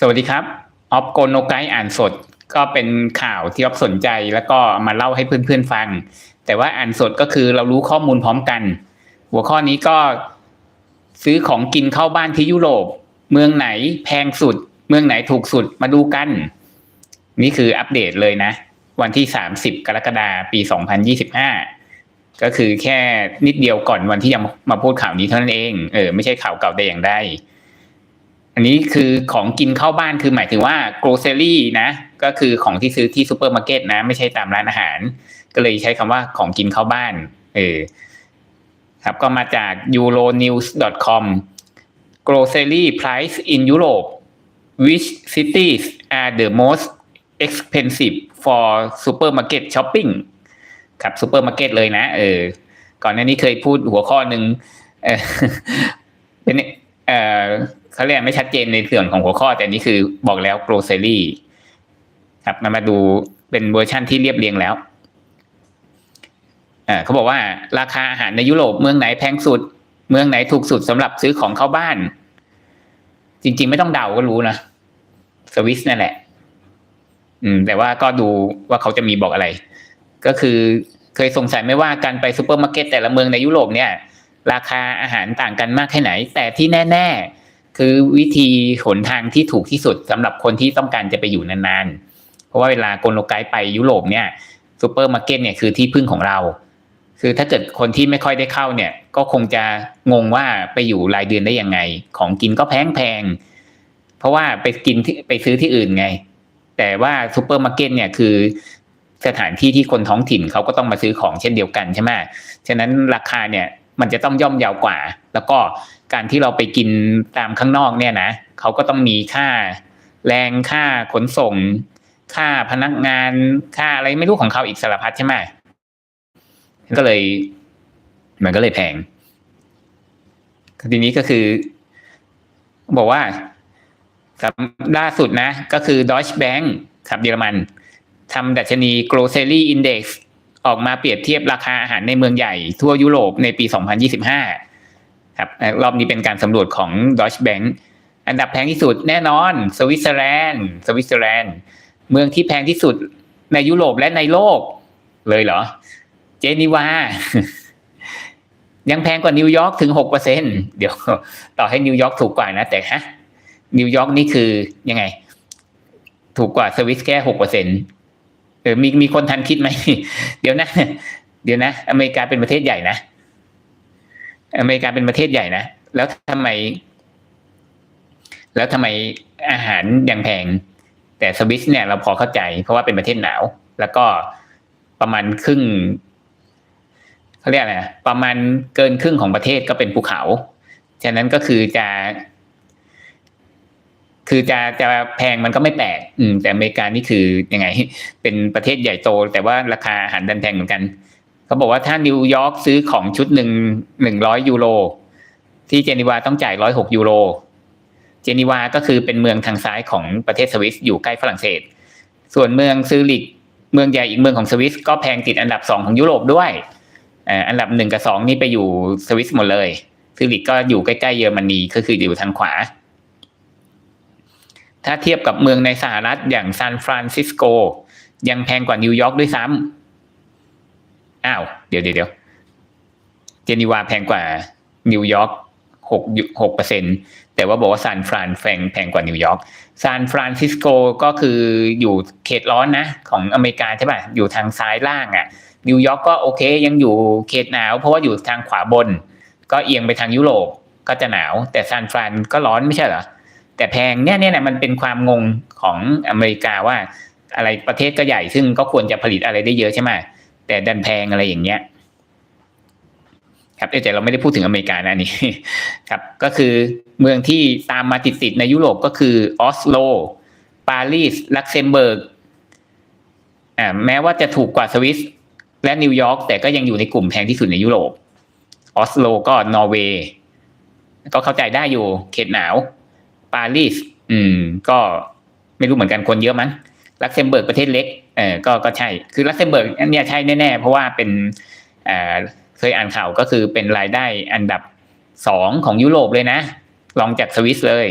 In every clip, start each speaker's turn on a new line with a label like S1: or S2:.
S1: สวัสดีครับออฟโกโนไกอ่านสด ก็เป็นข่าวที่ออฟสนใจแล้วก็มาเล่าให้เพื่อนๆฟัง แต่ว่าอ่านสดก็คือเรารู้ข้อมูลพร้อมกัน หัวข้อนี้ก็ซื้อของกินเข้าบ้านที่ยุโรป เมืองไหนแพงสุด เมืองไหนถูกสุดมาดูกัน นี่คืออัปเดตเลยนะ วันที่ 30 กรกฎาคมปี 2025 ก็คือแค่นิดเดียวก่อนวันที่ยังมาพูดข่าวนี้เท่านั้นเองเออไม่ใช่ข่าวเก่าแต่อย่างใด อันนี้คือของกินเข้าบ้านคือหมายถึงว่า grocery นะ ก็คือของที่ซื้อที่ซูเปอร์มาร์เก็ตนะ ไม่ใช่ตามร้านอาหาร ก็เลยใช้คำว่าของกินเข้าบ้าน เออครับก็มาจาก euronews.com grocery price in Europe which cities are the most expensive for supermarket shopping ครับซูเปอร์มาร์เก็ตเลยนะ เออ ก่อนหน้านี้เคยพูดหัวข้อหนึ่งเออเป็นเออ เขาเรียกไม่ชัดเจนในส่วนของหัวข้อ แต่นี่คือบอกแล้ว grocery ครับมามาดูเป็นเวอร์ชั่นที่เรียบเรียงแล้วอ่าเขาบอกว่าราคาอาหารในยุโรปเมืองไหนแพงสุด เมืองไหนถูกสุดสำหรับซื้อของเข้าบ้าน จริง ๆ ไม่ต้องเดาก็รู้นะสวิสนั่นแหละ อืม แต่ว่าก็ดูว่าเขาจะมีบอกอะไร ก็คือเคยสงสัยไหมว่าการไปซูเปอร์มาร์เก็ตแต่ละเมืองในยุโรปเนี่ย ราคาอาหารต่างกันมากแค่ไหน แต่ที่แน่ๆ คือวิธีหนทางที่ถูกที่สุดสำหรับคนที่ต้องการจะไปอยู่นานๆ เพราะว่าเวลาโกนโลไกด์ไปยุโรปเนี่ยซูเปอร์มาร์เก็ตเนี่ยคือที่พึ่งของเรา คือถ้าเกิดคนที่ไม่ค่อยได้เข้าเนี่ย ก็คงจะงงว่าไปอยู่รายเดือนได้ยังไง ของกินก็แพงแพงๆเพราะว่าไปกินที่ไปซื้อที่อื่นไง แต่ว่าซูเปอร์มาร์เก็ตเนี่ยคือสถานที่ที่คนท้องถิ่นเขาก็ต้องมาซื้อของเช่นเดียวกันใช่ไหมฉะนั้นราคาเนี่ยมันจะต้องย่อมเยาวกว่า แล้วก็ การที่เราไปกินตามข้างนอกเนี่ยนะเขาก็ต้องมีค่า แรงค่าขนส่ง ค่าพนักงานค่าอะไรไม่รู้ของเขาอีกสารพัดใช่ไหมก็เลย มันก็เลยแพงทีนี้ก็คือ บอกว่าล่าสุดนะ ก็คือ Deutsche Bank ครับเยอรมันทำดัชนี Grocery Index ออกมาเปรียบเทียบราคาอาหารในเมืองใหญ่ทั่วยุโรปในปี 2025 ครับรอบนี้เป็นการสำรวจของ Deutsche Bank อันดับแพงที่สุดแน่นอน สวิตเซอร์แลนด์สวิตเซอร์แลนด์เมืองที่แพงที่สุดในยุโรปและในโลก เลยเหรอ เจนีวา ยังแพงกว่านิวยอร์กถึงหกเปอร์เซ็นเดี๋ยว ต่อให้นิวยอร์กถูกกว่านะ แต่ฮะนิวยอร์กนี่คือยังไง ถูกกว่าสวิสแค่หกเปอร์เซ็นเออมีมีคนทันคิดไหม เดี๋ยวนะ เดี๋ยวนะ อเมริกาเป็นประเทศใหญ่นะ อเมริกาเป็นประเทศใหญ่นะ แล้วทำไม แล้วทำไมอาหารยังแพง แต่สวิสเนี่ยเราพอเข้าใจ เพราะว่าเป็นประเทศหนาว แล้วก็ประมาณครึ่งเขาเรียกอะไรประมาณเกินครึ่งของประเทศก็เป็นภูเขา ฉะนั้นก็คือจะ คือจะจะแพงมันก็ไม่แปลกอืม แต่อเมริกานี่คือยังไง เป็นประเทศใหญ่โต แต่ว่าราคาอาหารดันแพงเหมือนกัน เขาบอกว่าถ้านิวยอร์กซื้อของชุดหนึ่งหนึ่งร้อยยูโรที่เจนีวาต้องจ่ายร้อยหกยูโรเจนีวาก็คือเป็นเมืองทางซ้ายของประเทศสวิสอยู่ใกล้ฝรั่งเศส ส่วนเมืองซูริกเมืองใหญ่อีกเมืองของสวิสก็แพงติดอันดับสองของยุโรปด้วยอันดับหนึ่งกับสองนี่ไปอยู่สวิสหมดเลยซูริกก็อยู่ใกล้ๆเยอรมนีก็คืออยู่ทางขวา ถ้าเทียบกับเมืองในสหรัฐอย่างซานฟรานซิสโก ยังแพงกว่านิวยอร์กด้วยซ้ำ อ้าว เดี๋ยวเดี๋ยวเจนีวาแพงกว่านิวยอร์กหกหกเปอร์เซ็นแต่ว่าบอกว่าซานฟรานแพงแพงกว่านิวยอร์กซานฟรานซิสโกก็คืออยู่เขตร้อนนะ ของอเมริกาใช่ป่ะอยู่ทางซ้ายล่างอะ่ะนิวยอร์กก็โอเค ยังอยู่เขตหนาว เพราะว่าอยู่ทางขวาบน ก็เอียงไปทางยุโรปก็จะหนาว แต่ซานฟรานก็ร้อนไม่ใช่เหรอแต่แพงเนี่ยเนี่ยมันเป็นความงงของอเมริกาว่า อะไรประเทศก็ใหญ่ซึ่งก็ควรจะผลิตอะไรได้เยอะใช่ไหม แต่ดันแพงอะไรอย่างเงี้ยครับแต่เราไม่ได้พูดถึงอเมริกานะนี่ครับ ก็คือเมืองที่ตามมาติดๆในยุโรปก็คือออสโล ปารีส ลักเซมเบิร์กอ่าแม้ว่าจะถูกกว่าสวิสและนิวยอร์กแต่ก็ยังอยู่ในกลุ่มแพงที่สุดในยุโรปออสโลก็นอร์เวย์ก็เข้าใจได้อยู่เขตหนาว ปารีส อืม ก็ไม่รู้เหมือนกันคนเยอะมั้ง ลักเซมเบิร์กประเทศเล็กเออก็ก็ใช่คือลักเซมเบิร์กเนี่ยใช่แน่ๆ เพราะว่าเป็นอ่าเคยอ่านข่าวก็คือเป็นรายได้อันดับสองของยุโรปเลยนะรองจากสวิสเลย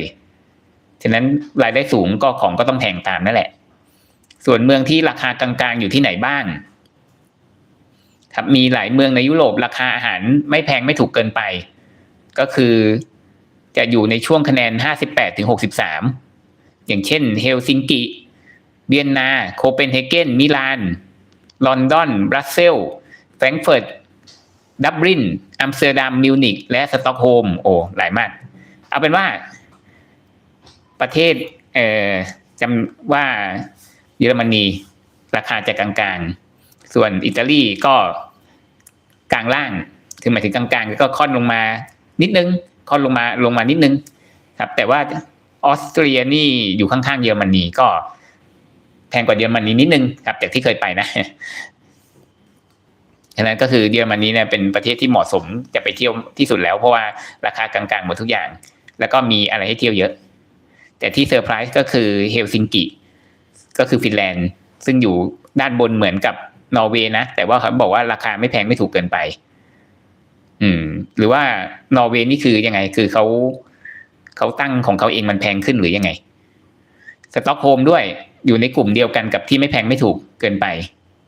S1: ฉะนั้นรายได้สูงก็ของก็ต้องแพงตามนั่นแหละ ส่วนเมืองที่ราคากลางๆอยู่ที่ไหนบ้างครับมีหลายเมืองในยุโรปราคาอาหารไม่แพงไม่ถูกเกินไป ก็คือจะอยู่ในช่วงคะแนน 58ถึง63 อย่างเช่นเฮลซิงกิ เวียนนา โคเปนเฮเกน มิลาน ลอนดอน บรัสเซลสแฟรงก์เฟิร์ต ดับลิน อัมสเตอร์ดัม มิวนิก และสต็อกโฮล์ม โอ้ หลายมาก เอาเป็นว่า ประเทศ เอ่อจำว่าเยอรมนี ราคาจะกลางๆ ส่วนอิตาลีก็กลางล่างคือหมายถึงกลางๆก็ค่อนลงมานิดนึง ค่อนลงมาลงมานิดนึง ครับ แต่ว่าออสเตรียนี่อยู่ข้างๆเยอรมนีก็ แพงกว่าเยอรมนีนิดนึงครับจากที่เคยไปนะฉะนั้นก็คือเยอรมนีเนี่ยเป็นประเทศที่เหมาะสมจะไปเที่ยวที่สุดแล้วเพราะว่าราคากลางๆหมดทุกอย่าง แล้วก็มีอะไรให้เที่ยวเยอะ แต่ที่เซอร์ไพรส์ก็คือเฮลซิงกิก็คือฟินแลนด์ซึ่งอยู่ด้านบนเหมือนกับนอร์เวย์นะแต่ว่าเขาบอกว่าราคาไม่แพงไม่ถูกเกินไป อืม หรือว่านอร์เวย์นี่คือยังไง คือเขาเขาตั้งของเขาเองมันแพงขึ้นหรือยังไง สต็อกโฮมด้วยอยู่ในกลุ่มเดียวกันกับที่ไม่แพงไม่ถูกเกินไป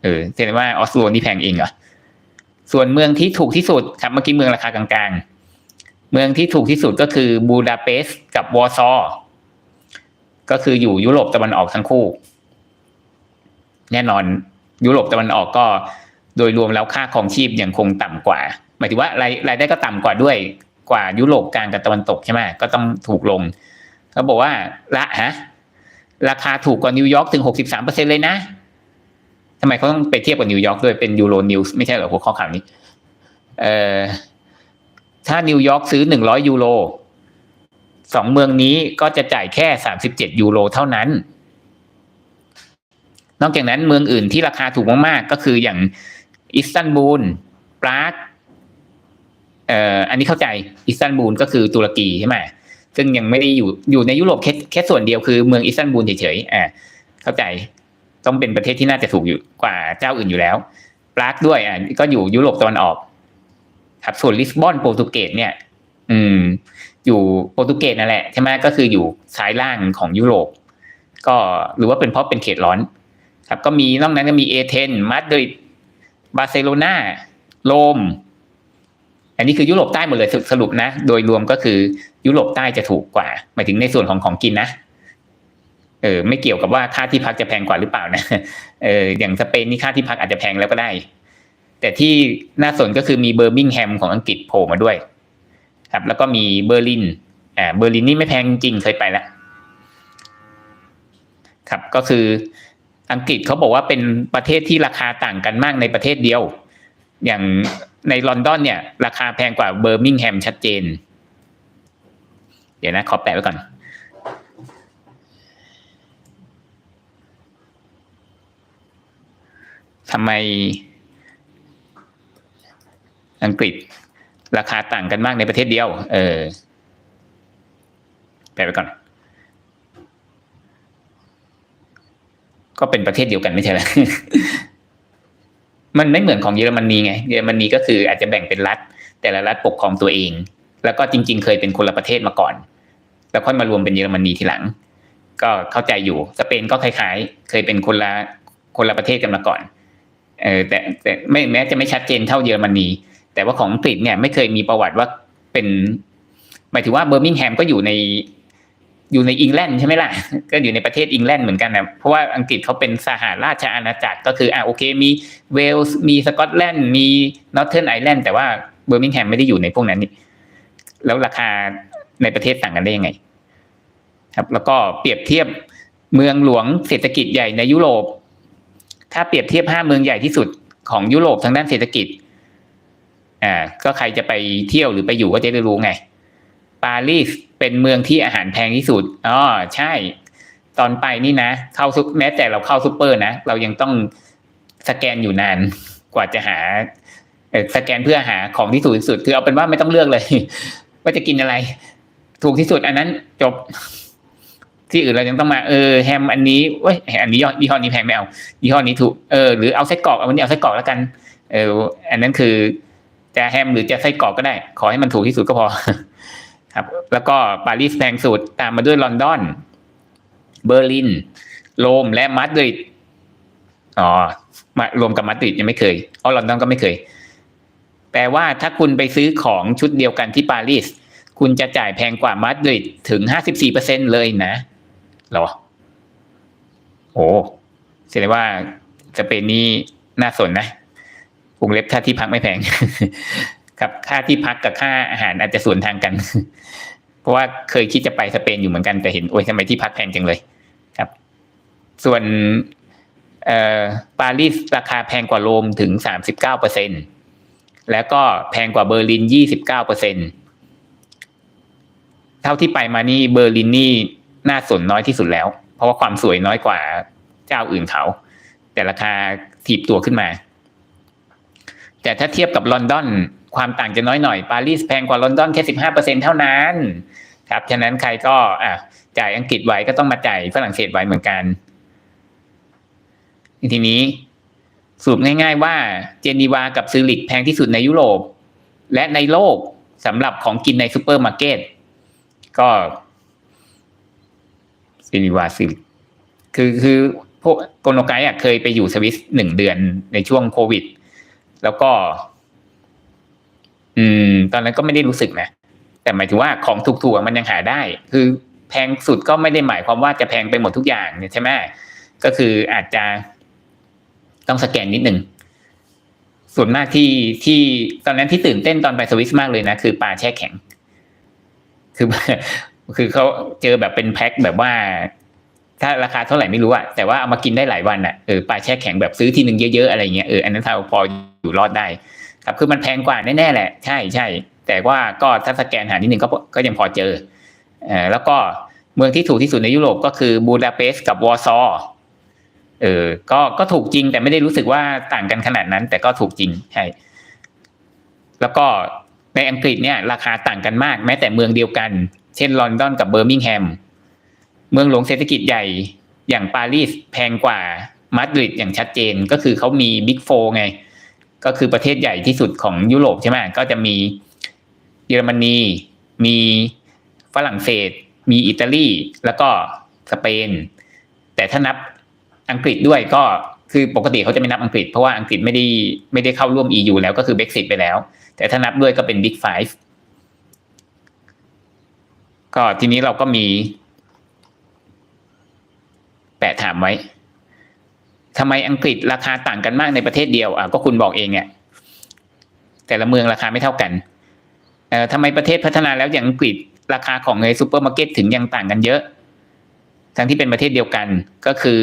S1: เออแสดงว่าออสโลนี่แพงเองเหรอส่วนเมืองที่ถูกที่สุดครับเมื่อกี้เมืองราคากลางๆ เมืองที่ถูกที่สุดก็คือบูดาเปสต์กับวอร์ซอก็คืออยู่ยุโรปตะวันออกทั้งคู่ แน่นอนยุโรปตะวันออกก็ โดยรวมแล้วค่าของชีพยังคงต่ำกว่า หมายถึงว่ารายรายได้ก็ต่ำกว่าด้วยกว่ายุโรปกลางกับตะวันตกใช่ไหมก็ต้องถูกลงเขาบอกว่าละฮะ ราคาถูกกว่านิวยอร์กถึงหกสิบสามเปอร์เซ็นเลยนะทำไมเขาต้องไปเทียบกับนิวยอร์กด้วยเป็นยูโรนิวส์ไม่ใช่เหรอหัวข้อข่าวนี้ เอ่อถ้านิวยอร์กซื้อหนึ่งร้อยยูโรสองเมืองนี้ก็จะจ่ายแค่สามสิบเจ็ดยูโรเท่านั้น นอกจากนั้นเมืองอื่นที่ราคาถูกมากๆ ก็คืออย่างอิสตันบูลปรากเอ่ออันนี้เข้าใจอิสตันบูลก็คือตุรกีใช่ไหม ซึ่งยังไม่ได้อยู่อยู่ในยุโรปแค่แค่ส่วนเดียวคือเมืองอิสตันบูลเฉยๆอ่าเข้าใจต้องเป็นประเทศที่น่าจะถูกอยู่กว่าเจ้าอื่นอยู่แล้วปรากด้วยอ่าก็อยู่ยุโรปตะวันออก ครับส่วนลิสบอนโปรตุเกสเนี่ย อืม อยู่โปรตุเกสนั่นแหละใช่ไหมก็คืออยู่ซ้ายล่างของยุโรป ก็หรือว่าเป็นเพราะเป็นเขตร้อน ครับ ก็มีนอกนั้นก็มีเอเธนมาดริดบาร์เซโลนาโรมอันนี้คือยุโรปใต้หมดเลยสรุปนะ โดยรวมก็คือ ยุโรปใต้จะถูกกว่า หมายถึงในส่วนของของกินนะเออไม่เกี่ยวกับว่าค่าที่พักจะแพงกว่าหรือเปล่านะเอออย่างสเปนนี่ค่าที่พักอาจจะแพงแล้วก็ได้ แต่ที่น่าสนก็คือมีเบอร์มิงแฮมของอังกฤษโผล่มาด้วย ครับ แล้วก็มีเบอร์ลินอ่าเบอร์ลินนี่ไม่แพงจริงเคยไปแล้วครับก็คืออังกฤษเขาบอกว่าเป็นประเทศที่ราคาต่างกันมากในประเทศเดียว อย่างในลอนดอนเนี่ย ราคาแพงกว่าเบอร์มิงแฮมชัดเจน เดี๋ยวนะ ขอแปะไว้ก่อน ทำไม อังกฤษ ราคาต่างกันมากในประเทศเดียว เออ แปลไปก่อน ก็เป็นประเทศเดียวกันไม่ใช่หรอมันไม่เหมือนของเยอรมนีไง เยอรมนีก็คืออาจจะแบ่งเป็นรัฐ แต่ละรัฐปกครองตัวเอง แล้วก็จริง ๆ เคยเป็นคนละประเทศมาก่อน แล้วค่อยมารวมเป็นเยอรมนีทีหลัง ก็เข้าใจอยู่สเปนก็คล้าย ๆ เคยเป็นคนละคนละประเทศกันมาก่อนเออแต่แต่ไม่แม้จะไม่ชัดเจนเท่าเยอรมนี แต่ว่าของอังกฤษเนี่ยไม่เคยมีประวัติว่าเป็นหมายถึงว่าเบอร์มิงแฮมก็อยู่ในอยู่ในอังกฤษใช่ไหมล่ะ ก็อยู่ในประเทศอังกฤษเหมือนกันนะเพราะว่าอังกฤษเขาเป็นสหราชอาณาจักรก็คืออ่าโอเคมีเวลส์มีสกอตแลนด์มีนอร์เทิร์นไอแลนด์แต่ว่าเบอร์มิงแฮมไม่ได้อยู่ในพวกนั้นนี่แล้วราคา ในประเทศต่างกันได้ยังไง ครับ แล้วก็เปรียบเทียบเมืองหลวงเศรษฐกิจใหญ่ในยุโรป ถ้าเปรียบเทียบห้าเมืองใหญ่ที่สุดของยุโรปทางด้านเศรษฐกิจ อ่า ก็ใครจะไปเที่ยวหรือไปอยู่ก็จะได้รู้ไง ปารีสเป็นเมืองที่อาหารแพงที่สุด อ๋อ ใช่ ตอนไปนี่นะ เข้าซุปแม้แต่เราเข้าซูเปอร์นะ เรายังต้องสแกนอยู่นานกว่าจะหาสแกนเพื่อหาของที่ถูกที่สุด คือเอาเป็นว่าไม่ต้องเลือกเลย ว่าจะกินอะไร ถูกที่สุดอันนั้นจบ ที่อื่นเรายังต้องมาเออแฮมอันนี้เว้ยอันนี้ยี่ห้อนี้แพงไม่เอายี่ห้อนี้ถูกเออหรือเอาไส้กรอกเอาวันนี้เอาไส้กรอกแล้วกันเอออันนั้นคือ จะแฮมหรือจะไส้กรอกก็ได้ ขอให้มันถูกที่สุดก็พอคครับ แล้วก็ปารีสแพงสุดตามมาด้วยลอนดอน เบอร์ลิน โรมและมาดริดอ๋อมารวมกับมาดริดยังไม่เคยอ๋อลอนดอนก็ไม่เคย แปลว่าถ้าคุณไปซื้อของชุดเดียวกันที่ปารีส คุณจะจ่ายแพงกว่ามาดริดถึงห้าสิบสี่เปอร์เซ็นเลยนะหรอ โอ้แสดงว่าสเปนนี่น่าสนนะกรุงเล็บค่าที่พักไม่แพง กับค่าที่พักกับค่าอาหารอาจจะสวนทางกัน เพราะว่าเคยคิดจะไปสเปนอยู่เหมือนกันแต่เห็นโอ้ยทำไมที่พักแพงจังเลยครับ ส่วนเออปารีสราคาแพงกว่าโรมถึงสามสิบเก้าเปอร์เ39%แล้วก็แพงกว่าเบอร์ลินยี่สิบเก้าเปอร์เซ็นต์ ท่าที่ไปมานี่เบอร์ลินนี่น่าสนน้อยที่สุดแล้ว เพราะว่าความสวยน้อยกว่าเจ้าอื่นเขา แต่ราคาถีบตัวขึ้นมา แต่ถ้าเทียบกับลอนดอนความต่างจะน้อยหน่อยปารีสแพงกว่าลอนดอนแค่สิบห้าเปอร์เซ็นเท่านั้น ครับฉะนั้นใครก็อะจ่ายอังกฤษไว้ก็ต้องมาจ่ายฝรั่งเศสไว้เหมือนกัน ทีนี้สรุปง่าย ๆ ว่าเจนีวากับซิลิกแพงที่สุดในยุโรป และในโลกสำหรับของกินในซูเปอร์มาร์เก็ต ก็เจนีวาซิคือคือพวกโกโนไกอะเคยไปอยู่สวิสหนึ่งเดือนในช่วงโควิด แล้วก็ อืม ตอนนั้นก็ไม่ได้รู้สึกนะ แต่หมายถึงว่าของถูกๆมันยังหาได้ คือแพงสุดก็ไม่ได้หมายความว่าจะแพงไปหมดทุกอย่างเนี่ยใช่ไหมก็คืออาจจะต้องสแกนนิดหนึ่ง ส่วนมากที่ที่ตอนนั้นที่ตื่นเต้นตอนไปสวิสมากเลยนะ คือปลาแช่แข็ง คือคือเขาเจอแบบเป็นแพ็คแบบว่า ถ้าราคาเท่าไหร่ไม่รู้อะแต่ว่าเอามากินได้หลายวันอะเออปลาแช่แข็งแบบซื้อทีหนึ่งเยอะๆอะไรเงี้ยเอออันนั้นเราพออยู่รอดได้ ครับคือมันแพงกว่าแน่ๆแหละ ใช่ใช่แต่ว่าก็ถ้าสแกนหานิดหนึ่งก็ก็ยังพอเจอเออแล้วก็เมืองที่ถูกที่สุดในยุโรปก็คือบูดาเปสต์กับวอร์ซอเออ ก็ก็ถูกจริงแต่ไม่ได้รู้สึกว่าต่างกันขนาดนั้น แต่ก็ถูกจริงใช่แล้วก็ ในอังกฤษเนี่ยราคาต่างกันมากแม้แต่เมืองเดียวกัน เช่นลอนดอนกับเบอร์มิงแฮม เมืองหลวงเศรษฐกิจใหญ่อย่างปารีสแพงกว่ามาดริดอย่างชัดเจนก็คือเขามีบิ๊กโฟไง ก็คือประเทศใหญ่ที่สุดของยุโรปใช่ไหมก็จะมีเยอรมนี มีฝรั่งเศส มีอิตาลีแล้วก็สเปน แต่ถ้านับอังกฤษด้วยก็ คือปกติเขาจะไม่นับอังกฤษเพราะว่าอังกฤษไม่ได้ไม่ได้เข้าร่วม EU แล้วก็คือ Brexit ไปแล้ว แต่ถ้านับด้วยก็เป็น Big Five ก็ทีนี้เราก็มี แปะถามไว้ทำไมอังกฤษราคาต่างกันมากในประเทศเดียวอะก็คุณบอกเองเนี่ยแต่ละเมืองราคาไม่เท่ากันเอ่อทำไมประเทศพัฒนาแล้วอย่างอังกฤษราคาของในซูเปอร์มาร์เก็ตถึงยังต่างกันเยอะ ทั้งที่เป็นประเทศเดียวกันก็คือ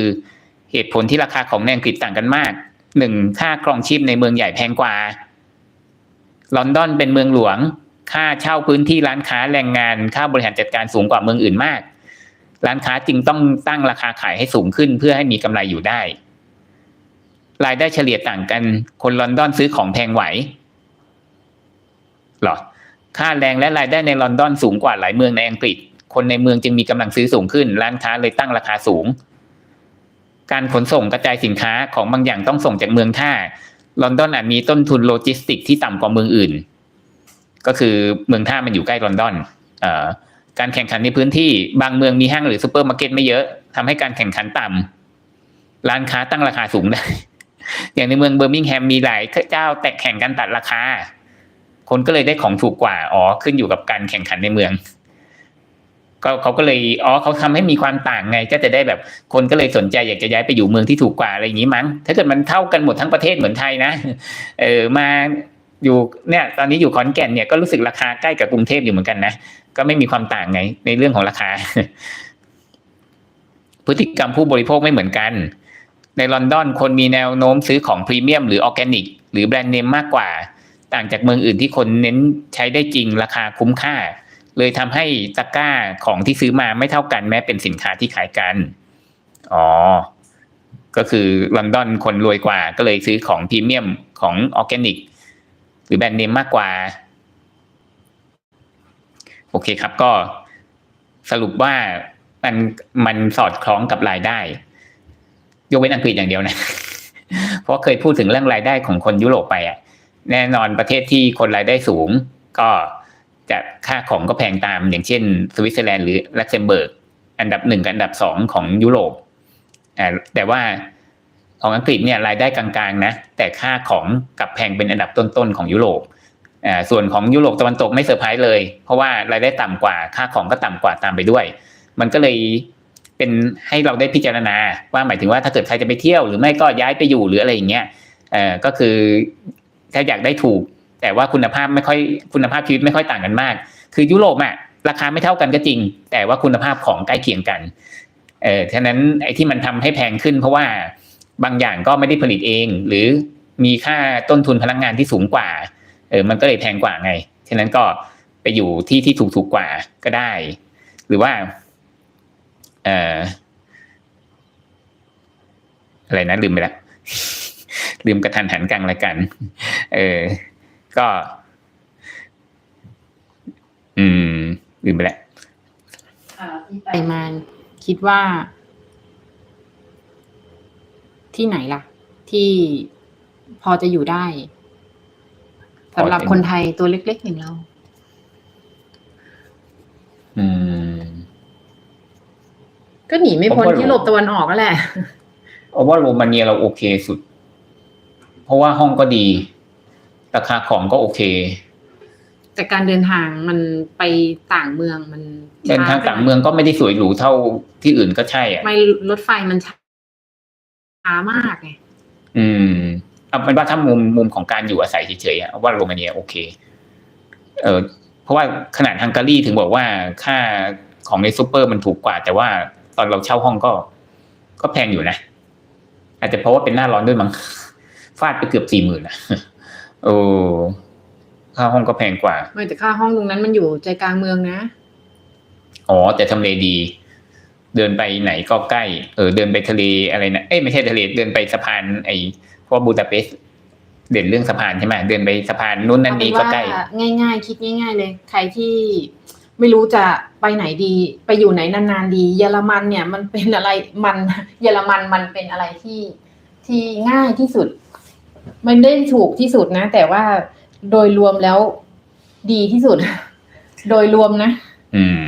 S1: เหตุผลที่ราคาของในอังกฤษต่างกันมากหนึ่งค่าครองชีพในเมืองใหญ่แพงกว่า ลอนดอนเป็นเมืองหลวง ค่าเช่าพื้นที่ร้านค้าแรงงาน ค่าบริหารจัดการสูงกว่าเมืองอื่นมาก ร้านค้าจึงต้องตั้งราคาขายให้สูงขึ้นเพื่อให้มีกำไรอยู่ได้ รายได้เฉลี่ยต่างกัน คนลอนดอนซื้อของแพงไหวหรอ ค่าแรงและรายได้ในลอนดอนสูงกว่าหลายเมืองในอังกฤษ คนในเมืองจึงมีกำลังซื้อสูงขึ้น ร้านค้าเลยตั้งราคาสูง การขนส่งกระจายสินค้าของบางอย่างต้องส่งจากเมืองท่าลอนดอนอาจมีต้นทุนโลจิสติกที่ต่ำกว่าเมืองอื่น ก็คือเมืองท่ามันอยู่ใกล้ลอนดอนการแข่งขันในพื้นที่บางเมืองมีห้างหรือซูเปอร์มาร์เก็ตไม่เยอะทำให้การแข่งขันต่ำร้านค้าตั้งราคาสูงได้ อย่างในเมืองเบอร์มิงแฮมมีหลายเจ้าแตกแข่งกันตัดราคา คนก็เลยได้ของถูกกว่า อ๋อ ขึ้นอยู่กับการแข่งขันในเมือง ก็เขาก็เลยอ๋อเขาทำให้มีความต่างไง ก็จะได้แบบคนก็เลยสนใจอยากจะย้ายไปอยู่เมืองที่ถูกกว่าอะไรอย่างนี้มั้ง ถ้าเกิดมันเท่ากันหมดทั้งประเทศเหมือนไทยนะ เออมาอยู่เนี่ยตอนนี้อยู่ขอนแก่นเนี่ยก็รู้สึกราคาใกล้กับกรุงเทพอยู่เหมือนกันนะก็ไม่มีความต่างไง ในเรื่องของราคา พฤติกรรมผู้บริโภคไม่เหมือนกัน ในลอนดอนคนมีแนวโน้มซื้อของพรีเมียมหรือออร์แกนิก หรือแบรนด์เนมมากกว่า ต่างจากเมืองอื่นที่คนเน้นใช้ได้จริงราคาคุ้มค่า เลยทำให้ตะกร้าของที่ซื้อมาไม่เท่ากันแม้เป็นสินค้าที่ขายกัน อ๋อ ก็คือลอนดอนคนรวยกว่า ก็เลยซื้อของพรีเมียมของออร์แกนิก หรือแบรนด์เนมมากกว่า โอเคครับก็สรุปว่ามันมันสอดคล้องกับรายได้ ยกเว้นอังกฤษอย่างเดียวนะ เพราะเคยพูดถึงเรื่องรายได้ของคนยุโรปไปอะ แน่นอนประเทศที่คนรายได้สูง ก็ จะค่าของก็แพงตามอย่างเช่น สวิตเซอร์แลนด์หรือลักเซมเบิร์กอันดับหนึ่งกับอันดับสองของยุโรปอ่าแต่ว่าของอังกฤษเนี่ยรายได้กลางๆนะแต่ค่าของกับแพงเป็นอันดับต้นๆของยุโรปอ่าส่วนของยุโรปตะวันตกไม่เซอร์ไพรส์เลย เพราะว่ารายได้ต่ำกว่าค่าของก็ต่ำกว่าตามไปด้วย มันก็เลยเป็นให้เราได้พิจารณาว่าหมายถึงว่าถ้าเกิดใครจะไปเที่ยวหรือไม่ก็ย้ายไปอยู่หรืออะไรอย่างเงี้ยเอ่อก็คือถ้าอยากได้ถูก แต่ว่าคุณภาพไม่ค่อยคุณภาพชีวิตไม่ค่อยต่างกันมาก คือยุโรปอะราคาไม่เท่ากันก็จริง แต่ว่าคุณภาพของใกล้เคียงกันเออฉะนั้นไอ้ที่มันทำให้แพงขึ้น เพราะว่าบางอย่างก็ไม่ได้ผลิตเอง หรือมีค่าต้นทุนพลังงานที่สูงกว่าเออมันก็เลยแพงกว่าไงฉะนั้นก็ไปอยู่ที่ที่ถูกถูกกว่าก็ได้ หรือว่าเอ่ออะไรนะลืมไปแล้วลืมกระทันหันกลางรายการเออ ก็ อืมลืมไปแล้ว
S2: อ่าที่ไปมาคิดว่า ที่ไหนล่ะ ที่พอจะอยู่ได้สำหรับ
S1: พอจะ
S2: คนไทยตัวเล็กๆอย่างเรา
S1: อืม
S2: ก็หนีไม่พ้น
S1: ผมว่า
S2: ยุโรปตะวันออกนั่นแหละ
S1: เอาว่าโรมาเนียเราโอเคสุด เพราะว่าห้องก็ดี ราคาของก็โอเค
S2: แต่การเดินทางมันไปต่างเมืองมัน
S1: เดินทาง
S2: ช้ไป
S1: ต่างเมืองก็ไม่ได้สวยหรูเท่าที่อื่นก็ใช่อะ
S2: ไม่รถไฟมันช้ามากไง
S1: อืมเอาเป็นว่าถ้ามุมมุมของการอยู่อาศัยเฉยๆอะว่าโรมาเนียโอเค เออเพราะว่าขนาดฮังการีถึงบอกว่าค่าของในซูเปอร์มันถูกกว่า แต่ว่าตอนเราเช่าห้องก็ ก็แพงอยู่นะ อาจจะเพราะว่าเป็นหน้าร้อนด้วยมั้งฟาดไปเกือบสี่หมื่นนะ โอ้ค่าห้องก็แพงกว่า
S2: ไม่แต่ค่าห้องตรงนั้นมันอยู่ใจกลางเมืองนะ
S1: อ๋อ แต่ทำเลดี เดินไปไหนก็ใกล้ เออ เดินไปทะเลอะไรนะเอ้ยไม่ใช่ทะเลเดินไปสะพานไอ้เพราะบูดาเปสต์เด่นเรื่องสะพานใช่ไหมเดินไปสะพานนู้นนั่นนี่ก็ใกล้
S2: เอาเป็นว่าง่ายๆ คิดง่าย ๆ เลย ใครที่ไม่รู้จะไปไหนดี ไปอยู่ไหนนานๆดี เยอรมันเนี่ย มันเป็นอะไรมันเยอรมันมันเป็นอะไรที่ที่ง่ายที่สุด มันได้ถูกที่สุดนะ แต่ว่าโดยรวมแล้วดีที่สุด โดยรวมนะ
S1: อืม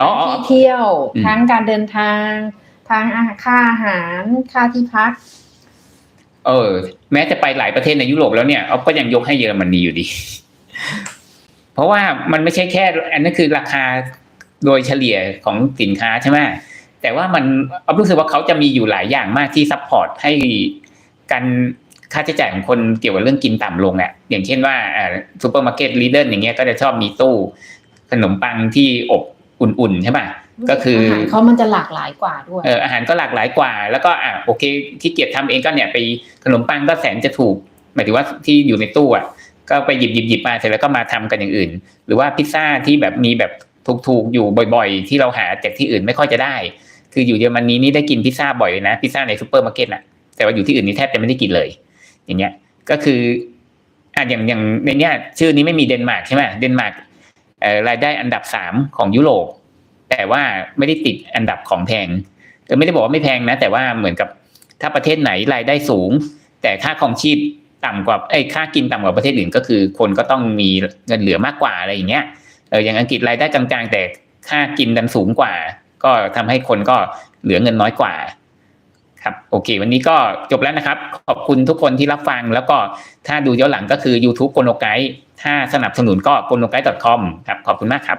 S1: อ๋ออ๋อ
S2: ที่เที่ยว
S1: อืม
S2: ทั้งการเดินทางทั้งอาหารค่าอาหารค่าที่พัก
S1: เออ แม้จะไปหลายประเทศในยุโรปแล้วเนี่ยเอาก็ยังยกให้เยอรมนีอยู่ดี เพราะว่ามันไม่ใช่แค่ อันนั้นคือราคาโดยเฉลี่ยของสินค้าใช่ไหมแต่ว่ามันเอารู้สึกว่าเขาจะมีอยู่หลายอย่างมากที่ซัพพอร์ตให้ การค่าใช้จ่ายของคนเกี่ยวกับเรื่องกินต่ำลงอะอย่างเช่นว่าอ่าซูเปอร์มาร์เก็ตลีเดอร์อย่างเงี้ยก็จะชอบมีตู้ ขนมปังที่อบอุ่นๆใช่ป่ะก็คือ
S2: อาหารเขามันจะหลากหลายกว่าด้วย
S1: เอออาหารก็หลากหลายกว่า แล้วก็อะโอเคที่เกียจทำเองก็เนี่ยไปขนมปังก็แสนจะถูกหมายถึงว่าที่อยู่ในตู้อะก็ไปหยิบหยิบหยิบมาเสร็จแล้วก็มาทำกันอย่างอื่น หรือว่าพิซซ่าที่แบบมีแบบถูกๆอยู่บ่อยๆ ที่เราหาจากที่อื่นไม่ค่อยจะได้ คืออยู่เยอรมนีนี่ได้กินพิซซ่าบ่อยเลยนะพิซซ่าในซูเปอร์มาร์เก็ตอะ แต่ว่าอยู่ที่อื่นนี่แทบจะไม่ได้กินเลย อย่างเงี้ย ก็คืออะอย่างอย่างในเนี้ยชื่อนี้ไม่มีเดนมาร์กใช่ไหมเดนมาร์กรายได้อันดับสามของยุโรปแต่ว่าไม่ได้ติดอันดับของแพงเออไม่ได้บอกว่าไม่แพงนะ แต่ว่าเหมือนกับถ้าประเทศไหนรายได้สูง แต่ค่าครองชีพต่ำกว่าไอ้ค่ากินต่ำกว่าประเทศอื่น ก็คือคนก็ต้องมีเงินเหลือมากกว่าอะไรอย่างเงี้ยเอออย่างอังกฤษรายได้กลางๆ แต่ค่ากินดันสูงกว่า ก็ทำให้คนก็เหลือเงินน้อยกว่า ครับโอเค วันนี้ก็จบแล้วนะครับ ขอบคุณทุกคนที่รับฟัง แล้วก็ถ้าดูย้อนหลังก็คือ YouTube โกโนไกด์ถ้าสนับสนุนก็ g o n o g u i d e c o m ครับขอบคุณมากครับ